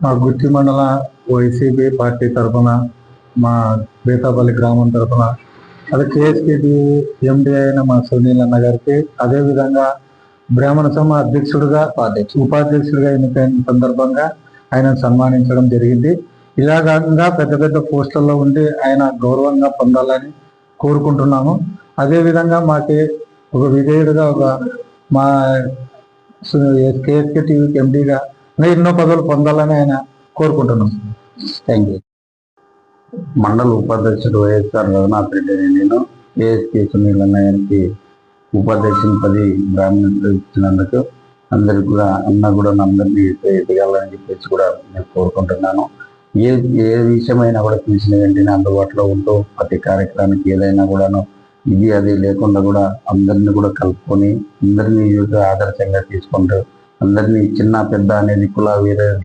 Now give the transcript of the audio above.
మా గుత్తి మండల YCP party తరఫున మా బేతాపల్లి గ్రామం తరఫున అదే కేఎస్కేటి ఎండి అయిన మా సునీల్ అన్న గారికి అదే విధంగా బ్రాహ్మణ సమ అధ్యక్షుడిగా ఉపాధ్యక్షుడిగా ఎన్నికైన సందర్భంగా ఆయన సన్మానించడం జరిగింది. ఇలా కాకుండా పెద్ద పెద్ద పోస్టుల్లో ఉండి ఆయన గౌరవంగా పొందాలని కోరుకుంటున్నాము. అదేవిధంగా మాకు మాకి ఒక విధేయుడిగా ఒక మా కేఎస్కే టీవీకి ఎండిగా ఎన్నో పదవులు పొందాలని ఆయన కోరుకుంటున్నాం. థ్యాంక్ యూ మండల ఉపాధ్యక్షుడు వైఎస్ఆర్ రఘునాథ్ రెడ్డి నేను ఏఎస్పీ సునీల్ అన్నయ్యకి ఉపాధ్యక్షుని పది బ్రాహ్మణులు ఇచ్చినందుకు అందరికి కూడా అన్న కూడా అందరినీ ఎదగాలని చెప్పేసి కూడా నేను కోరుకుంటున్నాను. ఏ ఏ విషయమైనా కూడా పిలిచిన వెంటనే అందుబాటులో ఉంటూ ప్రతి కార్యక్రమానికి ఏదైనా కూడాను ఇది అది లేకుండా కూడా అందరిని కూడా కలుపుకొని అందరినీ ఆదర్శంగా తీసుకుంటూ అందరినీ చిన్న పెద్ద అనేది కుల వేరే